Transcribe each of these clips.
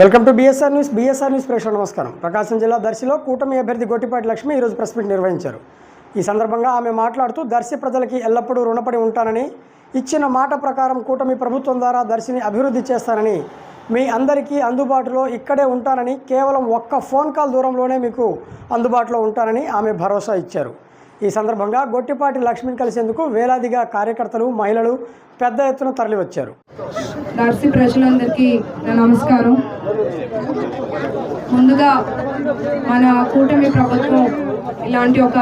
Welcome to BSR news BSR news ప్రేక్షకుల నమస్కారం. ప్రకాశం జిల్లా దర్శిలో కూటమి అభ్యర్థి గొట్టిపాటి లక్ష్మి ఈరోజు ప్రెస్ మీట్ నిర్వహించారు. ఈ సందర్భంగా ఆమె మాట్లాడుతూ దర్శి ప్రజలకి ఎల్లప్పుడూ రుణపడి ఉంటానని ఇచ్చిన మాట ప్రకారం కూటమి ప్రభుత్వం ద్వారా దర్శిని అభివృద్ధి చేస్తానని మీ అందరికీ అందుబాటులో ఇక్కడే ఉంటానని కేవలం ఒక్క ఫోన్ కాల్ దూరంలోనే మీకు అందుబాటులో ఉంటానని ఆమె భరోసా ఇచ్చారు. ఈ సందర్భంగా గొట్టిపాటి లక్ష్మిని కలిసేందుకు వేలాదిగా కార్యకర్తలు మహిళలు పెద్ద ఎత్తున తరలివచ్చారు. దర్శి ప్రజలందరికీ నమస్కారం. ముందుగా మన కూటమి ప్రభుత్వం ఇలాంటి ఒక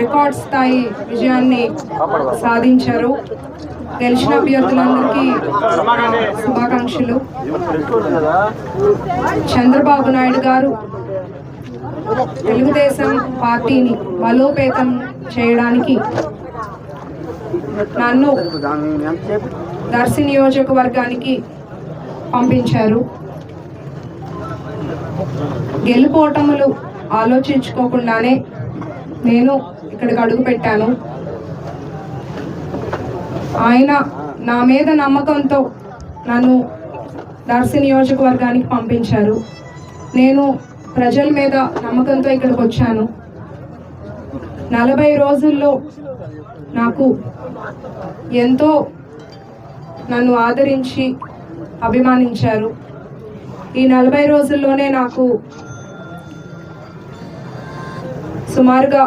రికార్డ్ స్థాయి విజయాన్ని సాధించారు. గెలిచిన అభ్యర్థులందరికీ శుభాకాంక్షలు. చంద్రబాబు నాయుడు గారు తెలుగుదేశం పార్టీని బలోపేతం చేయడానికి నన్ను దర్శి నియోజకవర్గానికి పంపించారు. గెలుపోటములు ఆలోచించుకోకుండానే నేను ఇక్కడికి అడుగు పెట్టాను ఆయన నా మీద నమ్మకంతో నన్ను దర్శి నియోజకవర్గానికి పంపించారు. నేను ప్రజల మీద నమ్మకంతో ఇక్కడికి వచ్చాను. నలభై రోజుల్లో నాకు ఎంతో నన్ను ఆదరించి అభిమానించారు. ఈ నలభై రోజుల్లోనే నాకు సుమారుగా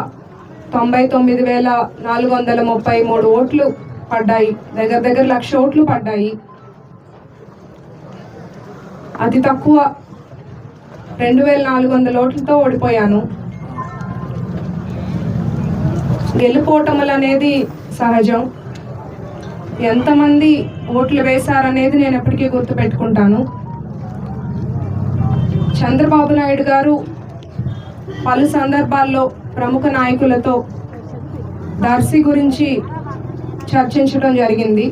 తొంభై తొమ్మిది వేల నాలుగు వందల ముప్పై మూడు ఓట్లు పడ్డాయి. దగ్గర దగ్గర లక్ష ఓట్లు పడ్డాయి. అతి తక్కువ రెండు వేల నాలుగు వందల ఓట్లతో ఓడిపోయాను. గెలుపోటములు అనేది సహజం. ఎంతమంది ఓట్లు వేశారనేది నేను ఎప్పటికీ గుర్తుపెట్టుకుంటాను. చంద్రబాబు నాయుడు గారు పలు సందర్భాల్లో ప్రముఖ నాయకులతో దర్శి గురించి చర్చించడం జరిగింది.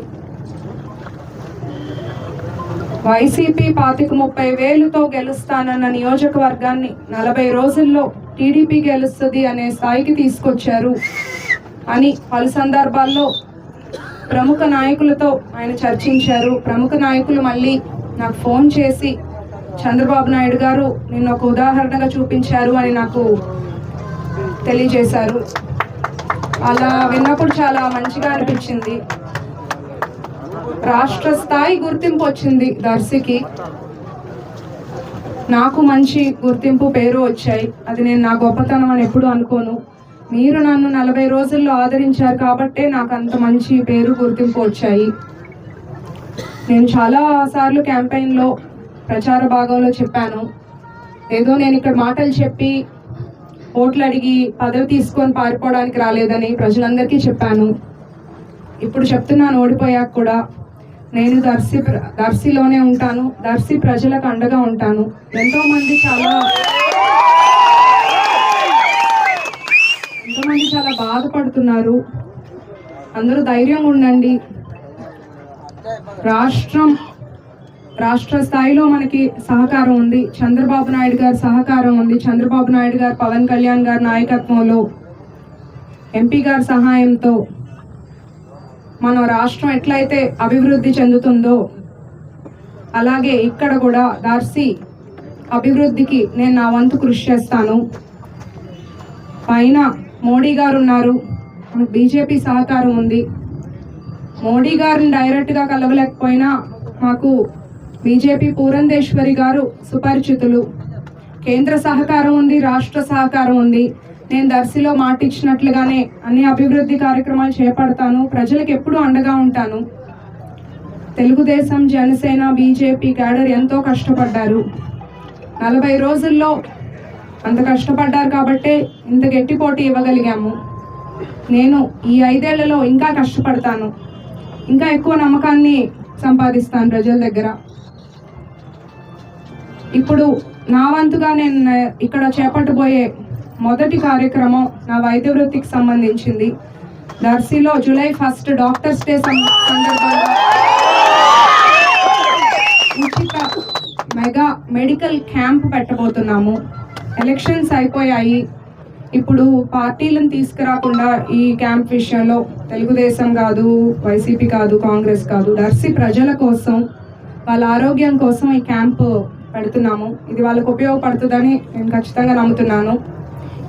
వైసీపీ పాతిక ముప్పై వేలుతో గెలుస్తానన్న నియోజకవర్గాన్ని నలభై రోజుల్లో టీడీపీ గెలుస్తుంది అనే స్థాయికి తీసుకొచ్చారు అని పలు సందర్భాల్లో ప్రముఖ నాయకులతో ఆయన చర్చించారు. ప్రముఖ నాయకులు మళ్ళీ నాకు ఫోన్ చేసి చంద్రబాబు నాయుడు గారు నిన్న ఒక ఉదాహరణగా చూపించారు అని నాకు తెలియజేశారు. అలా విన్నప్పుడు చాలా మంచిగా అనిపించింది. రాష్ట్ర స్థాయి గుర్తింపు వచ్చింది దర్శికి. నాకు మంచి గుర్తింపు పేరు వచ్చాయి. అది నేను నా గొప్పతనం అని ఎప్పుడు అనుకోను. మీరు నన్ను నలభై రోజుల్లో ఆదరించారు కాబట్టే నాకు అంత మంచి పేరు గుర్తింపు వచ్చాయి. నేను చాలా సార్లు క్యాంపెయిన్లో ప్రచార భాగంలో చెప్పాను. ఏదో నేను ఇక్కడ మాటలు చెప్పి ఓట్లు అడిగి పదవి తీసుకొని పారిపోవడానికి రాలేదని ప్రజలందరికీ చెప్పాను. ఇప్పుడు చెప్తున్నాను ఓడిపోయాక కూడా. నేను దర్శి ప్ర- దర్శిలోనే ఉంటాను. దర్శి ప్రజలకు అండగా ఉంటాను. ఎంతోమంది చాలా ఎంతోమంది చాలా బాధపడుతున్నారు. అందరూ ధైర్యంగా ఉండండి. రాష్ట్రం రాష్ట్ర స్థాయిలో మనకి సహకారం ఉంది. చంద్రబాబు నాయుడు గారి సహకారం ఉంది. చంద్రబాబు నాయుడు గారు పవన్ కళ్యాణ్ గారి నాయకత్వంలో ఎంపీ గారి సహాయంతో మన రాష్ట్రం ఎట్లయితే అభివృద్ధి చెందుతుందో అలాగే ఇక్కడ కూడా దర్శి అభివృద్ధికి నేను నా వంతు కృషి చేస్తాను. పైన మోడీ గారు ఉన్నారు. బీజేపీ సహకారం ఉంది. మోడీ గారిని డైరెక్ట్గా కలవలేకపోయినా మాకు బీజేపీ పూరంధేశ్వరి గారు సుపరిచితులు. కేంద్ర సహకారం ఉంది రాష్ట్ర సహకారం ఉంది. నేను దర్శిలో మాట ఇచ్చినట్లుగానే అన్ని అభివృద్ధి కార్యక్రమాలు చేపడతాను. ప్రజలకు ఎప్పుడూ అండగా ఉంటాను. తెలుగుదేశం జనసేన బీజేపీ క్యాడర్ ఎంతో కష్టపడ్డారు. నలభై రోజుల్లో అంత కష్టపడ్డారు కాబట్టే ఇంత గట్టి పోటీ ఇవ్వగలిగాము. నేను ఈ ఐదేళ్ళలో ఇంకా కష్టపడతాను. ఇంకా ఎక్కువ నమ్మకాన్ని సంపాదిస్తాను ప్రజల దగ్గర. ఇప్పుడు నా వంతుగా నేను ఇక్కడ చేపట్టబోయే మొదటి కార్యక్రమం నా వైద్య వృత్తికి సంబంధించింది. దర్శిలో జూలై ఫస్ట్ డాక్టర్స్ డే సందర్భంగా ఉచిత మెగా మెడికల్ క్యాంప్ పెట్టబోతున్నాము. ఎలక్షన్స్ అయిపోయాయి. ఇప్పుడు పార్టీలను తీసుకురాకుండా ఈ క్యాంప్ విషయంలో తెలుగుదేశం కాదు వైసీపీ కాదు కాంగ్రెస్ కాదు దర్శి ప్రజల కోసం వాళ్ళ ఆరోగ్యం కోసం ఈ క్యాంపు పెడుతున్నాము. ఇది వాళ్ళకు ఉపయోగపడుతుందని నేను ఖచ్చితంగా నమ్ముతున్నాను.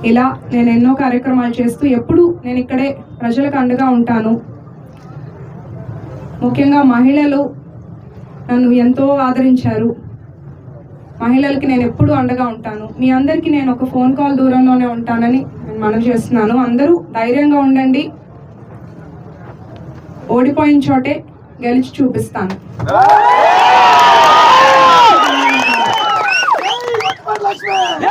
ఇలా నేను ఎన్నో కార్యక్రమాలు చేస్తూ ఎప్పుడు నేను ఇక్కడే ప్రజలకు అండగా ఉంటాను. ముఖ్యంగా మహిళలు నన్ను ఎంతో ఆదరించారు. మహిళలకి నేను ఎప్పుడూ అండగా ఉంటాను. మీ అందరికీ నేను ఒక ఫోన్ కాల్ దూరంలోనే ఉంటానని నేను మనవి చేస్తున్నాను. అందరూ ధైర్యంగా ఉండండి. ఓడిపోయిన చోటే గెలిచి చూపిస్తాను. আসবে